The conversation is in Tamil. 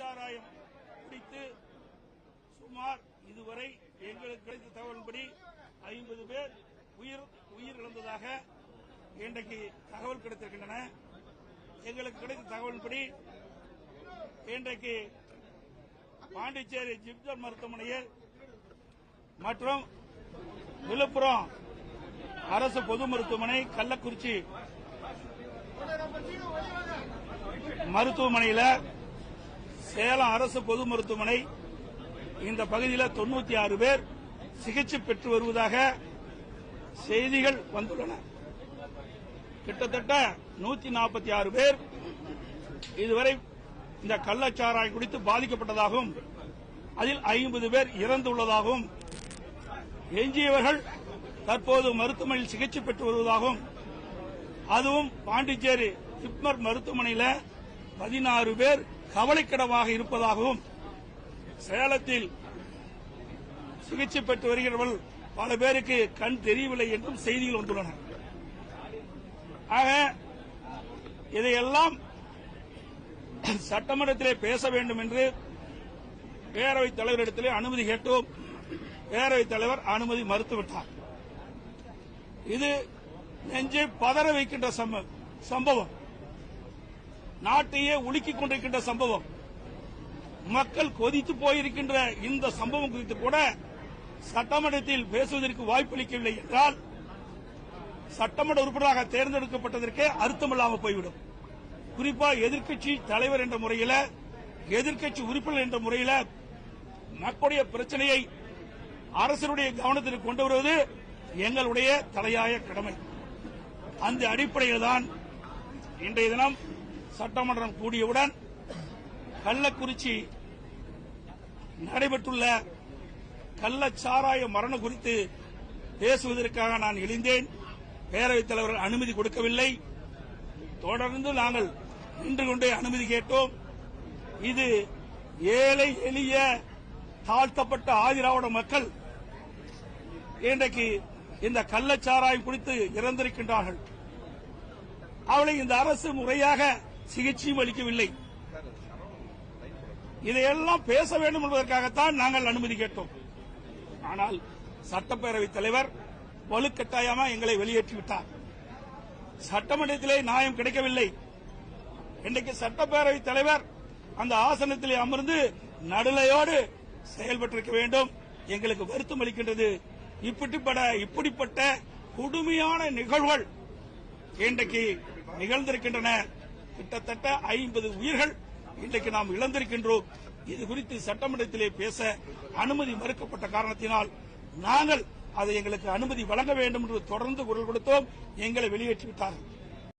கள்ளச்சாராயம் குடித்து சுமார் இதுவரை எங்களுக்கு கிடைத்த தகவலின்படி ஐம்பது பேர் உயிர் உயிரிழந்ததாக இன்றைக்கு தகவல் கிடைத்திருக்கின்றன. எங்களுக்கு கிடைத்த தகவலின்படி இன்றைக்கு பாண்டிச்சேரி ஜிப்ஜர் மருத்துவமனையில் மற்றும் விழுப்புரம் அரசு பொது மருத்துவமனை கள்ளக்குறிச்சி மருத்துவமனையில் சேலம் அரசு பொது மருத்துவமனை இந்த பகுதியில் தொன்னூத்தி ஆறு பேர் சிகிச்சை பெற்று வருவதாக செய்திகள் வந்துள்ளன. கிட்டத்தட்ட நூத்தி நாற்பத்தி ஆறு பேர் இதுவரை இந்த கள்ளச்சாராயம் குடித்து பாதிக்கப்பட்டதாகவும் அதில் ஐம்பது பேர் இறந்துள்ளதாகவும் எஞ்சியவர்கள் தற்போது மருத்துவமனையில் சிகிச்சை பெற்று வருவதாகவும் அதுவும் பாண்டிச்சேரி ஜிப்மர் மருத்துவமனையில் பதினாறு பேர் கவலைக்கிடமாக இருப்பதாகவும் சேலத்தில் சிகிச்சை பெற்று வருகிறவர்கள் பல பேருக்கு கண் தெரியவில்லை என்றும் செய்திகள் வந்துள்ளன. ஆக இதையெல்லாம் சட்டமன்றத்திலே பேச வேண்டும் என்று பேரவைத் தலைவரிடத்திலே அனுமதி கேட்டோம். பேரவைத் தலைவர் அனுமதி மறுத்துவிட்டார். இது நெஞ்சை பதற வைக்கின்ற சம்ப- சம்பவம். நாட்டையே உலுக்கிக் கொண்டிருக்கின்ற சம்பவம். மக்கள் கொதித்து போயிருக்கின்ற இந்த சம்பவம் குறித்து கூட சட்டமன்றத்தில் பேசுவதற்கு வாய்ப்பளிக்கவில்லை என்றால் சட்டமன்ற உறுப்பினராக தேர்ந்தெடுக்கப்பட்டதற்கே அர்த்தமில்லாமல் போய்விடும். குறிப்பா எதிர்க்கட்சி தலைவர் என்ற முறையில் எதிர்க்கட்சி உறுப்பினர் என்ற முறையில் மக்களுடைய பிரச்சனையை அரசனுடைய கவனத்திற்கு கொண்டு வருவது எங்களுடைய தலையாய கடமை. அந்த அடிப்படையில் தான் இன்றைய தினம் சட்டமன்றம் கூடியவுடன் கள்ளக்குறிச்சி நடைபெற்றுள்ள கள்ளச்சாராய மரணம் குறித்து பேசுவதற்காக நான் எழுந்தேன். பேரவைத் தலைவர் அனுமதி கொடுக்கவில்லை. தொடர்ந்து நாங்கள் நின்று கொண்டே அனுமதி கேட்டோம். இது ஏழை எளிய தாழ்த்தப்பட்ட ஆதிராவிட மக்கள் இன்றைக்கு இந்த கள்ளச்சாராயம் குறித்து இறந்திருக்கின்றார்கள். அவளை இந்த அரசு முறையாக சிகிச்சையும் அளிக்கவில்லை. இதையெல்லாம் பேச வேண்டும் என்பதற்காகத்தான் நாங்கள் அனுமதி கேட்டோம். ஆனால் சட்டப்பேரவைத் தலைவர் வலுக்கட்டாயமா எங்களை வெளியேற்றிவிட்டார். சட்டமன்றத்திலே நியாயம் கிடைக்கவில்லை. இன்றைக்கு சட்டப்பேரவைத் தலைவர் அந்த ஆசனத்திலே அமர்ந்து நடுலையோடு செயல்பட்டிருக்க வேண்டும். எங்களுக்கு வருத்தம் அளிக்கின்றது. இப்படிப்பட இப்படிப்பட்ட கொடுமையான நிகழ்வுகள் இன்றைக்கு நிகழ்ந்திருக்கின்றன. கிட்டத்தட்ட ஐம்பது உயிர்கள் இன்றைக்கு நாம் இழந்திருக்கின்றோம். இது குறித்து சட்டமன்றத்திலே பேச அனுமதி மறுக்கப்பட்ட காரணத்தினால் நாங்கள் அதை எங்களுக்கு அனுமதி வழங்க வேண்டும் என்று தொடர்ந்து குரல் கொடுத்தோம். எங்களை வெளியேற்றிவிட்டார்கள்.